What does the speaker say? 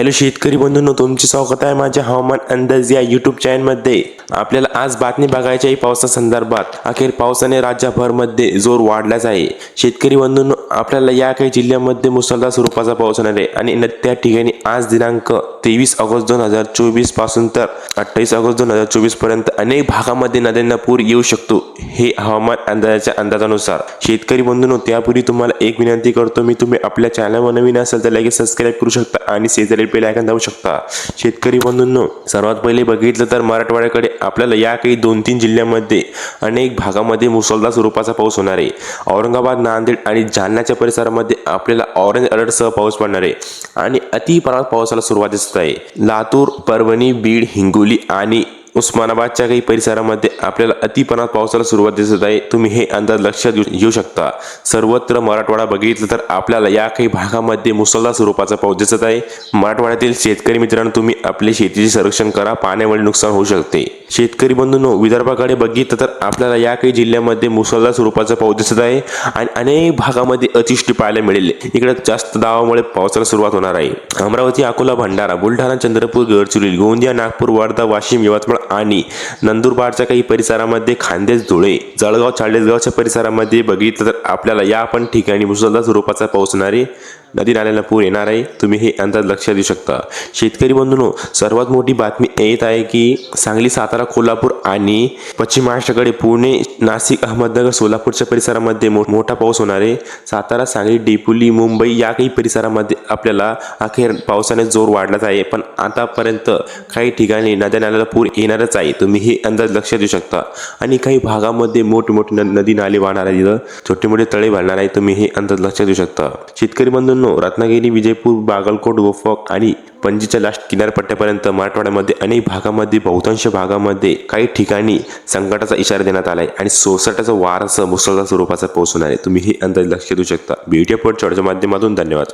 Hello शेतकरी बंधूंनो तुमची स्वागत आहे माझ्या हवामान अंदाज या युट्यूब चॅनलमध्ये आपल्याला आज बातमी बघायची आहे पावसा संदर्भात. अखेर पावसाने राज्यभरमध्ये जोर वाढलाच आहे. शेतकरी बंधूंनो आपल्याला या काही जिल्ह्यामध्ये मुसळधार स्वरूपाचा पाऊस होणार आहे. आणि न- त्या ठिकाणी आज दिनांक तेवीस ऑगस्ट दोन हजार चोवीसपासून तर अठ्ठावीस ऑगस्ट दोन हजार चोवीसपर्यंत अनेक भागामध्ये नद्यांना पूर येऊ शकतो. हे हवामान अंदाजाच्या अंदाजानुसार शेतकरी बंधूंनो त्यापूर्वी तुम्हाला एक विनंती करतो. मी तुम्ही आपल्या चॅनलवर नवीन असेल तर लगेच सबस्क्राईब करू शकता आणि शेजारी बेल आयकॉन दाबू शकता. शेतकरी बंधूंनो सर्वात पहिले बघितलं तर मराठवाड्याकडे आपल्याला या काही दोन तीन जिल्ह्यामध्ये अनेक भागामध्ये मुसळधार स्वरूपाचा पाऊस होणार आहे. औरंगाबाद नांदेड आणि जालन्याच्या परिसरामध्ये आपल्याला ऑरेंज अलर्टसह पाऊस पडणार आहे आणि अतिप्रमाणात पावसाला सुरुवात दिसत आहे. लातूर परभणी बीड हिंगोली आणि उस्मानाबादच्या काही परिसरामध्ये आपल्याला अतिपणात पावसाला सुरुवात दिसत आहे. तुम्ही हे अंदाज लक्षात घेऊ घेऊ शकता. सर्वत्र मराठवाडा बघितलं तर आपल्याला या काही भागामध्ये मुसळधार स्वरूपाचा पाऊस दिसत आहे. मराठवाड्यातील शेतकरी मित्रांनो तुम्ही आपले शेतीचे संरक्षण करा. पाण्यामुळे नुकसान होऊ शकते. शेतकरी बंधूंनो विदर्भाकडे बघितलं तर आपल्याला या काही जिल्ह्यामध्ये मुसळधार स्वरूपाचा पाऊस दिसत आहे आणि अनेक भागामध्ये अतिवृष्टी पाहायला मिळेल. इकडे जास्त दावामुळे पावसाला सुरुवात होणार आहे. अमरावती अकोला भंडारा बुलढाणा चंद्रपूर गडचिरोली गोंदिया नागपूर वर्धा वाशिम यवतमाळ आणि नंदुरबारच्या काही परिसरामध्ये खांदेश धुळे जळगाव चाळीसगावच्या परिसरामध्ये बघितलं तर आपल्याला या पण ठिकाणी मुसळधार स्वरूपाचा पाऊस होणार आहे. नदी नाल्याला पूर येणार आहे. तुम्ही हे अंदाज लक्षात देऊ शकता. शेतकरी बंधूनो सर्वात मोठी बातमी येत आहे की सांगली सातारा कोल्हापूर आणि पश्चिम महाराष्ट्राकडे पुणे नाशिक अहमदनगर सोलापूरच्या परिसरामध्ये मोठा पाऊस होणार आहे. सातारा सांगली डेपुली मुंबई या काही परिसरामध्ये आपल्याला अखेर पावसाने जोर वाढलाच आहे. पण आतापर्यंत काही ठिकाणी नद्या नाल्याला पूर येणारच आहे. तुम्ही हे अंदाज लक्षात देऊ शकता. आणि काही भागामध्ये मोठमोठे न- नदी नाले वाहणार आहे तिथं छोटे मोठे तळे भरणार आहे तुम्ही हे अंदाज लक्षात देऊ शकता. शेतकरी बंधूंनो रत्नागिरी विजयपूर बागलकोट गोफक आणि पणजीच्या लास्ट किनारपट्ट्यापर्यंत मराठवाड्यामध्ये अनेक भागामध्ये बहुतांश भागामध्ये काही ठिकाणी संकटाचा इशारा देण्यात आला आहे आणि सोसाट्याचा वारासह मुसळधार स्वरूपाचा पाऊस होणार आहे. तुम्ही हे अंदाज लक्ष देऊ शकता. व्हिडिओ पॉईंट माध्यमातून धन्यवाद.